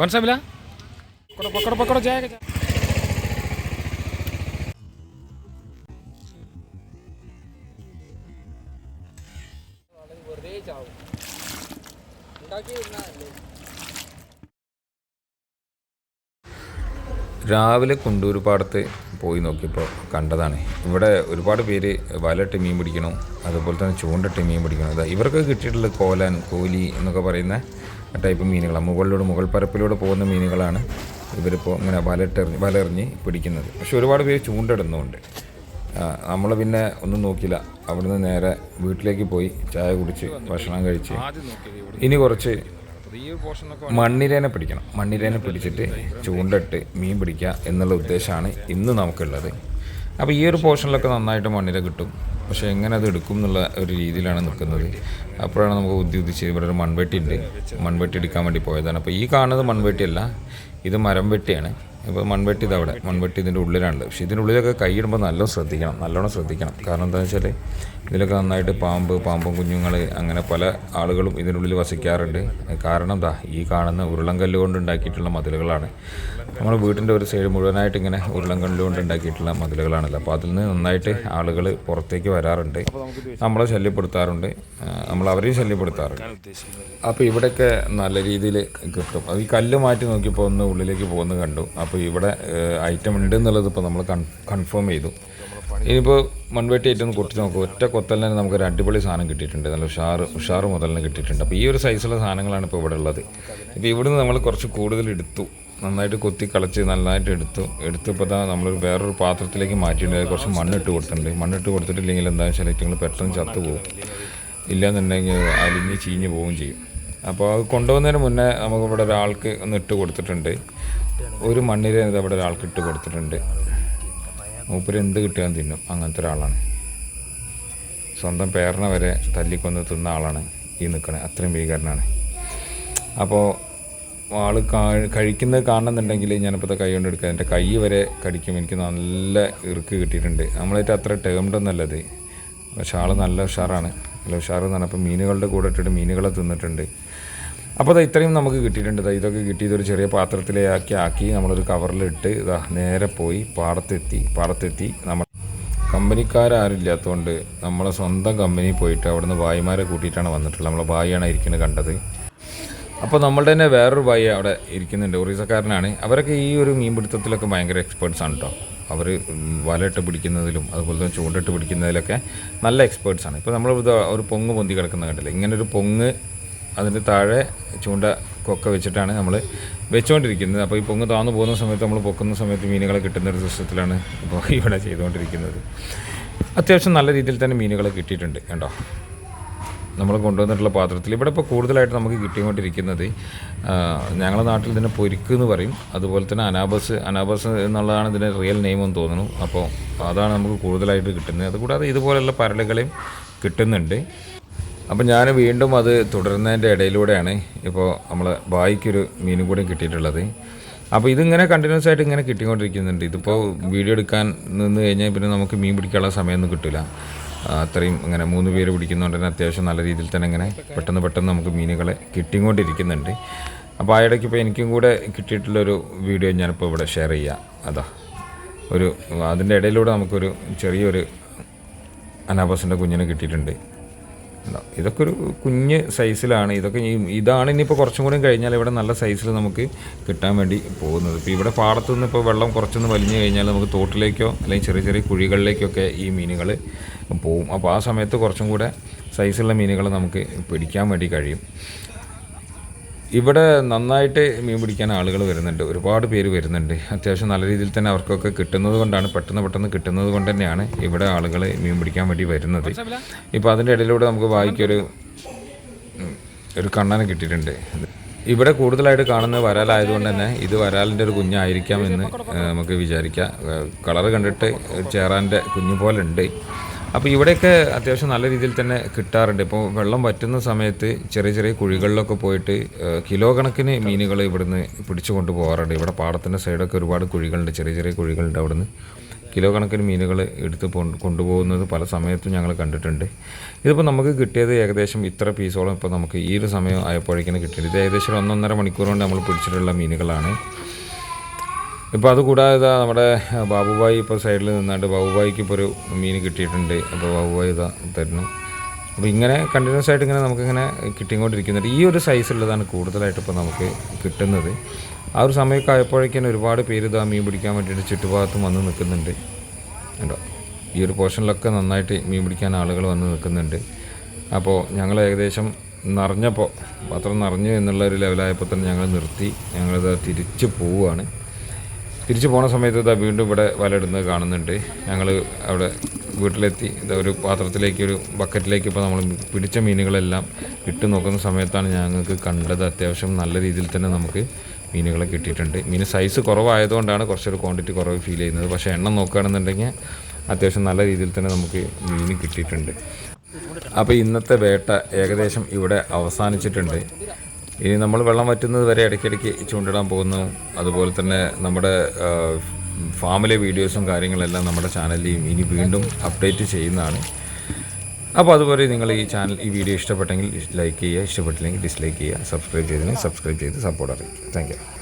कौन सा मिला? पकड़ो पकड़ो पकड़ो जाएगा जा രാവിലെ കുണ്ടൂർ പാടത്ത് പോയി നോക്കിയപ്പോൾ കണ്ടതാണ്. ഇവിടെ ഒരുപാട് പേര് വലട്ട് മീൻ പിടിക്കണം അതുപോലെ തന്നെ ചൂണ്ടട്ട് മീൻ പിടിക്കണം. അതാ ഇവർക്ക് കിട്ടിയിട്ടുള്ള കോലാൻ കോലി എന്നൊക്കെ പറയുന്ന ടൈപ്പ് മീനുകളാണ്. മുകളിലൂടെ മുകൾ പരപ്പിലൂടെ പോകുന്ന മീനുകളാണ് ഇവരിപ്പോൾ ഇങ്ങനെ വലട്ടെറിഞ്ഞ് വലറിഞ്ഞ് പിടിക്കുന്നത്. പക്ഷെ ഒരുപാട് പേര് ചൂണ്ടിടുന്നുമുണ്ട് നമ്മൾ പിന്നെ ഒന്നും നോക്കില്ല അവിടുന്ന് നേരെ വീട്ടിലേക്ക് പോയി ചായ കുടിച്ച് ഭക്ഷണം കഴിച്ച്. ഇനി കുറച്ച് മണ്ണിരേനെ പിടിക്കണം. മണ്ണിരേനെ പിടിച്ചിട്ട് ചൂണ്ടിട്ട് മീൻ പിടിക്കുക എന്നുള്ള ഉദ്ദേശമാണ് ഇന്ന് നമുക്കുള്ളത്. അപ്പോൾ ഈ ഒരു പോർഷനിലൊക്കെ നന്നായിട്ട് മണ്ണിര കിട്ടും. പക്ഷേ എങ്ങനെ അത് എടുക്കും എന്നുള്ള ഒരു രീതിയിലാണ് നിൽക്കുന്നത്. അപ്പോഴാണ് നമുക്ക് ബുദ്ധി ഉദ്ദേശിച്ച് ഇവിടെ ഒരു മൺവെട്ടി ഉണ്ട് മൺവെട്ടി എടുക്കാൻ വേണ്ടി പോയതാണ്. അപ്പോൾ ഈ കാണുന്നത് മൺവെട്ടിയല്ല ഇത് മരം വെട്ടിയാണ്. ഇപ്പോൾ മൺവെട്ടി ഇതവിടെ മൺവെട്ടി ഇതിന്റെ ഉള്ളിലാണ് പക്ഷേ ഇതിന്റെ ഉള്ളിലൊക്കെ കൈയിടുമ്പോൾ നല്ലോണം ശ്രദ്ധിക്കണം. നല്ലോണം ശ്രദ്ധിക്കണം. കാരണം എന്താണെന്ന് വെച്ചാൽ ഇതിലൊക്കെ നന്നായിട്ട് പാമ്പ് പാമ്പും കുഞ്ഞുങ്ങൾ അങ്ങനെ പല ആളുകളും ഇതിനുള്ളിൽ വസിക്കാറുണ്ട്. കാരണം എന്താ ഈ കാണുന്ന ഉരുളങ്കല്ല് കൊണ്ട് ഉണ്ടാക്കിയിട്ടുള്ള മതിലുകളാണ്. നമ്മൾ വീട്ടിന്റെ ഒരു സൈഡ് മുഴുവനായിട്ട് ഇങ്ങനെ ഉരുളങ്കല്ല് കൊണ്ട് ഉണ്ടാക്കിയിട്ടുള്ള മതിലുകളാണല്ലോ. അപ്പോൾ അതിൽ നിന്ന് നന്നായിട്ട് ആളുകൾ പുറത്തേക്ക് വരാറുണ്ട്. നമ്മളെ ശല്യപ്പെടുത്താറുണ്ട്. നമ്മൾ അവരെയും ശല്യപ്പെടുത്താറുണ്ട്. അപ്പോൾ ഇവിടെയൊക്കെ നല്ല രീതിയിൽ കിട്ടും. അത് ഈ കല്ല് മാറ്റി നോക്കിയപ്പോൾ ഒന്ന് ഉള്ളിലേക്ക് പോകുന്നത് കണ്ടു. അപ്പോൾ ഇവിടെ ഐറ്റം ഉണ്ട് എന്നുള്ളത് ഇപ്പോൾ നമ്മൾ കൺഫേം ചെയ്തു. ഇനിയിപ്പോൾ മൺവെട്ടി ഐറ്റം കൊട്ടി നോക്കുക ഒറ്റ കൊത്തലിന് തന്നെ നമുക്കൊരു അടിപൊളി സാധനം കിട്ടിയിട്ടുണ്ട്. നല്ല ഉഷാർ ഉഷാറ് മുതലിന് കിട്ടിയിട്ടുണ്ട്. അപ്പോൾ ഈ ഒരു സൈസുള്ള സാധനങ്ങളാണ് ഇപ്പോൾ ഇവിടെ ഉള്ളത്. ഇപ്പോൾ ഇവിടുന്ന് നമ്മൾ കുറച്ച് കൂടുതൽ എടുത്തു. നന്നായിട്ട് കൊത്തി കളച്ച് നന്നായിട്ട് എടുത്തു. എടുത്തപ്പോൾ തന്നെ നമ്മൾ വേറൊരു പാത്രത്തിലേക്ക് മാറ്റിയിട്ടുണ്ട്. കുറച്ച് മണ്ണിട്ട് കൊടുത്തിട്ടുണ്ട്. മണ്ണിട്ട് കൊടുത്തിട്ടില്ലെങ്കിൽ എന്താണെന്ന് വെച്ചാൽ ഐറ്റങ്ങൾ പെട്ടെന്ന് ചത്തുപോകും. പോകും ഇല്ലാന്നുണ്ടെങ്കിൽ അലിഞ്ഞ് ചീഞ്ഞ് പോവുകയും ചെയ്യും. അപ്പോൾ അത് കൊണ്ടുപോകുന്നതിന് മുന്നേ നമുക്ക് ഇവിടെ ഒരാൾക്ക് ഒന്ന് ഇട്ട് കൊടുത്തിട്ടുണ്ട്. ഒരു മണ്ണിര ഇത് അവിടെ ഒരാൾക്ക് ഇട്ട് കൊടുത്തിട്ടുണ്ട്. മൂപ്പര് എന്ത് കിട്ടിയാലും തിന്നും. അങ്ങനത്തെ ഒരാളാണ്. സ്വന്തം പേരനെ വരെ തല്ലിക്കൊന്ന് തിന്ന ആളാണ് ഈ നിൽക്കണേ അത്രയും ഭീകരനാണ്. അപ്പോൾ ആൾ കഴിക്കുന്നത് കാണുന്നുണ്ടെങ്കിൽ ഞാനിപ്പോൾ കൈ കൊണ്ട് എടുക്കുക എന്റെ കൈ വരെ കടിക്കും. എനിക്ക് നല്ല ഇറുക്ക് കിട്ടിയിട്ടുണ്ട്. നമ്മളായിട്ട് അത്ര ടേംഡ് ഒന്നല്ലത് പക്ഷെ ആൾ നല്ല ഉഷാറാണ്. നല്ല ഉഷാർ എന്ന് പറഞ്ഞപ്പോൾ മീനുകളുടെ കൂടെ ഇട്ടിട്ട് മീനുകളെ തിന്നിട്ടുണ്ട്. അപ്പോൾ അത് ഇത്രയും നമുക്ക് കിട്ടിയിട്ടുണ്ട്. ഇതൊക്കെ കിട്ടിയത് ഒരു ചെറിയ പാത്രത്തിലേക്ക് ആക്കി നമ്മളൊരു കവറിലിട്ട് ഇതാ നേരെ പോയി പാടത്തെത്തി. പാടത്തെത്തി നമ്മൾ കമ്പനിക്കാരാരില്ലാത്തതുകൊണ്ട് നമ്മളെ സ്വന്തം കമ്പനി പോയിട്ട് അവിടുന്ന് ഭായിമാരെ കൂട്ടിയിട്ടാണ് വന്നിട്ടുള്ളത്. നമ്മളെ ഭായിയാണ് ഇരിക്കുന്നത് കണ്ടത്. അപ്പോൾ നമ്മളുടെ തന്നെ വേറൊരു ഭായി അവിടെ ഇരിക്കുന്നുണ്ട്. ഒറീസക്കാരനാണ്. അവരൊക്കെ ഈ ഒരു മീൻപിടുത്തത്തിലൊക്കെ ഭയങ്കര എക്സ്പേർട്സ് ആണ് കേട്ടോ അവർ വലയിട്ട് പിടിക്കുന്നതിലും അതുപോലെ തന്നെ ചൂണ്ടിട്ട് പിടിക്കുന്നതിലൊക്കെ നല്ല എക്സ്പേർട്സ് ആണ്. ഇപ്പോൾ നമ്മൾ ഒരു പൊങ്ങ് പൊന്തി കിടക്കുന്ന കണ്ടില്ല? ഇങ്ങനെ ഒരു പൊങ്ങ് അതിന്റെ താഴെ ചൂണ്ട കൊക്ക വെച്ചിട്ടാണ് നമ്മൾ വെച്ചുകൊണ്ടിരിക്കുന്നത് അപ്പോൾ ഈ പൊങ്ങ് താന്നു പോകുന്ന സമയത്ത് നമ്മൾ പൊക്കുന്ന സമയത്ത് മീനുകളെ കിട്ടുന്ന ഒരു സിസ്റ്റത്തിലാണ് ഇപ്പോൾ ഇവിടെ ചെയ്തുകൊണ്ടിരിക്കുന്നത്. അത്യാവശ്യം നല്ല രീതിയിൽ തന്നെ മീനുകളെ കിട്ടിയിട്ടുണ്ട് കണ്ടോ? നമ്മൾ കൊണ്ടുവന്നിട്ടുള്ള പാത്രത്തിൽ. ഇവിടെ ഇപ്പോൾ കൂടുതലായിട്ട് നമുക്ക് കിട്ടിക്കൊണ്ടിരിക്കുന്നത് ഞങ്ങളുടെ നാട്ടിൽ ഇതിനെ പൊരിക്ക് എന്ന് പറയും. അതുപോലെ തന്നെ അനാബസ് അനാബസ് എന്നുള്ളതാണ് ഇതിന്റെ റിയൽ നെയിം എന്ന് തോന്നുന്നു. അപ്പോൾ അതാണ് നമുക്ക് കൂടുതലായിട്ട് കിട്ടുന്നത്. അതുകൂടാതെ ഇതുപോലെയുള്ള പരലുകളെയും കിട്ടുന്നുണ്ട്. അപ്പം ഞാൻ വീണ്ടും അത് തുടരുന്നതിന്റെ ഇടയിലൂടെയാണ് ഇപ്പോൾ നമ്മൾ ബായിക്കൊരു മീനും കൂടി കിട്ടിയിട്ടുള്ളത്. അപ്പോൾ ഇതിങ്ങനെ കണ്ടിന്യൂസ് ആയിട്ട് ഇങ്ങനെ കിട്ടിക്കൊണ്ടിരിക്കുന്നുണ്ട്. ഇതിപ്പോൾ വീഡിയോ എടുക്കാൻ നിന്ന് കഴിഞ്ഞാൽ പിന്നെ നമുക്ക് മീൻ പിടിക്കാനുള്ള സമയമൊന്നും കിട്ടില്ല അത്രയും ഇങ്ങനെ മൂന്ന് പേര് പിടിക്കുന്നതുകൊണ്ട് തന്നെ അത്യാവശ്യം നല്ല രീതിയിൽ തന്നെ ഇങ്ങനെ പെട്ടെന്ന് പെട്ടെന്ന് നമുക്ക് മീനുകളെ കിട്ടിക്കൊണ്ടിരിക്കുന്നുണ്ട് അപ്പോൾ ആ ഇടയ്ക്ക് ഇപ്പോൾ എനിക്കും കൂടെ കിട്ടിയിട്ടുള്ളൊരു വീഡിയോ ഞാനിപ്പോൾ ഇവിടെ ഷെയർ ചെയ്യാം അതാ ഒരു അതിന്റെ ഇടയിലൂടെ നമുക്കൊരു ചെറിയൊരു അനാബസിന്റെ കുഞ്ഞിനെ കിട്ടിയിട്ടുണ്ട്? ഇതൊക്കെ ഒരു കുഞ്ഞ് സൈസിലാണ് ഇതൊക്കെ ഇതാണ് ഇനിയിപ്പോൾ കുറച്ചും കൂടി കഴിഞ്ഞാൽ ഇവിടെ നല്ല സൈസിൽ നമുക്ക് കിട്ടാൻ വേണ്ടി പോകുന്നത്. ഇപ്പോൾ ഇവിടെ പാടത്തു നിന്ന് ഇപ്പോൾ വെള്ളം കുറച്ചൊന്ന് വലിഞ്ഞു കഴിഞ്ഞാൽ നമുക്ക് തോട്ടിലേക്കോ അല്ലെങ്കിൽ ചെറിയ ചെറിയ കുഴികളിലേക്കൊക്കെ ഈ മീനുകൾ പോകും അപ്പോൾ ആ സമയത്ത് കുറച്ചും കൂടെ സൈസുള്ള മീനുകൾ നമുക്ക് പിടിക്കാൻ വേണ്ടി കഴിയും. ഇവിടെ നന്നായിട്ട് മീൻ പിടിക്കാൻ ആളുകൾ വരുന്നുണ്ട്. ഒരുപാട് പേര് വരുന്നുണ്ട്. അത്യാവശ്യം നല്ല രീതിയിൽ തന്നെ അവർക്കൊക്കെ കിട്ടുന്നത് കൊണ്ടാണ് പെട്ടെന്ന് പെട്ടെന്ന് കിട്ടുന്നത് കൊണ്ട് തന്നെയാണ് ഇവിടെ ആളുകൾ മീൻ പിടിക്കാൻ വേണ്ടി വരുന്നത്. ഇപ്പോൾ അതിന്റെ ഇടയിലൂടെ നമുക്ക് വായിക്കൊരു ഒരു കണ്ണനെ കിട്ടിയിട്ടുണ്ട്. ഇവിടെ കൂടുതലായിട്ട് കാണുന്ന വരാലായതുകൊണ്ട് തന്നെ ഇത് വരാലിന്റെ ഒരു കുഞ്ഞായിരിക്കാം എന്ന് നമുക്ക് വിചാരിക്കാം. കളറ് കണ്ടിട്ട് ചേറാന്റെ കുഞ്ഞു പോലെ ഉണ്ട്. അപ്പോൾ ഇവിടെയൊക്കെ അത്യാവശ്യം നല്ല രീതിയിൽ തന്നെ കിട്ടാറുണ്ട്. ഇപ്പോൾ വെള്ളം വറ്റുന്ന സമയത്ത് ചെറിയ ചെറിയ കുഴികളിലൊക്കെ പോയിട്ട് കിലോ കണക്കിന് മീനുകൾ ഇവിടുന്ന് പിടിച്ചു കൊണ്ടുപോകാറുണ്ട് ഇവിടെ പാടത്തിന്റെ സൈഡൊക്കെ ഒരുപാട് കുഴികളുണ്ട് ചെറിയ ചെറിയ കുഴികളുണ്ട് അവിടുന്ന്. കിലോ കണക്കിന് മീനുകൾ എടുത്ത് കൊണ്ടുപോകുന്നത് പല സമയത്തും ഞങ്ങൾ കണ്ടിട്ടുണ്ട്. ഇതിപ്പോൾ നമുക്ക് കിട്ടിയത് ഏകദേശം ഇത്ര പീസോളം ഇപ്പോൾ നമുക്ക് ഈ ഒരു സമയം ആയപ്പോഴേക്കും കിട്ടിയത്. ഇത് ഏകദേശം ഒന്നൊന്നര മണിക്കൂർ കൊണ്ട് നമ്മൾ പിടിച്ചിട്ടുള്ള മീനുകളാണ്. ഇപ്പോൾ അതുകൂടാതെ ഇതാ നമ്മുടെ ബാബുബായി ഇപ്പോൾ സൈഡിൽ നിന്നാണ്ട് ബാബുബായിക്ക് ഇപ്പോൾ ഒരു മീൻ കിട്ടിയിട്ടുണ്ട്. അപ്പോൾ ബാബുബായി ഇതാ തരുന്നു. അപ്പോൾ ഇങ്ങനെ കണ്ടിന്യൂസ് ആയിട്ട് ഇങ്ങനെ നമുക്കിങ്ങനെ കിട്ടിക്കൊണ്ടിരിക്കുന്നുണ്ട്. ഈ ഒരു സൈസുള്ളതാണ് കൂടുതലായിട്ട് ഇപ്പോൾ നമുക്ക് കിട്ടുന്നത്. ആ ഒരു സമയമൊക്കെ ആയപ്പോഴേക്കും ഒരുപാട് പേര് ഇതാ മീൻ പിടിക്കാൻ വേണ്ടിയിട്ട് ചുറ്റുഭാഗത്തും വന്ന് നിൽക്കുന്നുണ്ട്. കേട്ടോ ഈ ഒരു പോർഷനിലൊക്കെ നന്നായിട്ട് മീൻ പിടിക്കാൻ ആളുകൾ വന്ന് നിൽക്കുന്നുണ്ട്. അപ്പോൾ ഞങ്ങൾ ഏകദേശം നിറഞ്ഞപ്പോൾ പത്രം നിറഞ്ഞു എന്നുള്ള ഒരു ലെവലായപ്പോൾ തന്നെ ഞങ്ങൾ നിർത്തി. ഞങ്ങളിത് തിരിച്ച് പോവുകയാണ്. തിരിച്ചു പോണ സമയത്ത് ഇതാ വീണ്ടും ഇവിടെ വലയിടുന്നത് കാണുന്നുണ്ട്. ഞങ്ങൾ അവിടെ വീട്ടിലെത്തി. ഒരു പാത്രത്തിലേക്ക് ഒരു ബക്കറ്റിലേക്ക് ഇപ്പോൾ നമ്മൾ പിടിച്ച മീനുകളെല്ലാം ഇട്ട് നോക്കുന്ന സമയത്താണ് ഞങ്ങൾക്ക് കണ്ടത് അത്യാവശ്യം നല്ല രീതിയിൽ തന്നെ നമുക്ക് മീനുകളെ കിട്ടിയിട്ടുണ്ട്. മീൻ സൈസ് കുറവായതുകൊണ്ടാണ് കുറച്ചൊരു ക്വാണ്ടിറ്റി കുറവ് ഫീൽ ചെയ്യുന്നത്. പക്ഷേ എണ്ണം നോക്കുകയാണെന്നുണ്ടെങ്കിൽ അത്യാവശ്യം നല്ല രീതിയിൽ തന്നെ നമുക്ക് മീൻ കിട്ടിയിട്ടുണ്ട്. അപ്പോൾ ഇന്നത്തെ വേട്ട ഏകദേശം ഇവിടെ അവസാനിച്ചിട്ടുണ്ട്. ഇനി നമ്മൾ വെള്ളം വറ്റുന്നത് വരെ ഇടയ്ക്കിടയ്ക്ക് ചൂണ്ടിടാൻ പോകുന്നു. അതുപോലെ തന്നെ നമ്മുടെ ഫാമിലെ വീഡിയോസും കാര്യങ്ങളെല്ലാം നമ്മുടെ ചാനലിൽ ഇനി വീണ്ടും അപ്ഡേറ്റ് ചെയ്യുന്നതാണ്. അപ്പോൾ അതുപോലെ നിങ്ങൾ ഈ ചാനൽ ഈ വീഡിയോ ഇഷ്ടപ്പെട്ടെങ്കിൽ ലൈക്ക് ചെയ്യുക ഇഷ്ടപ്പെട്ടില്ലെങ്കിൽ ഡിസ്ലൈക്ക് ചെയ്യുക സബ്സ്ക്രൈബ് ചെയ്തതിന് സബ്സ്ക്രൈബ് ചെയ്ത് സപ്പോർട്ട് അറിയിക്കുക. താങ്ക്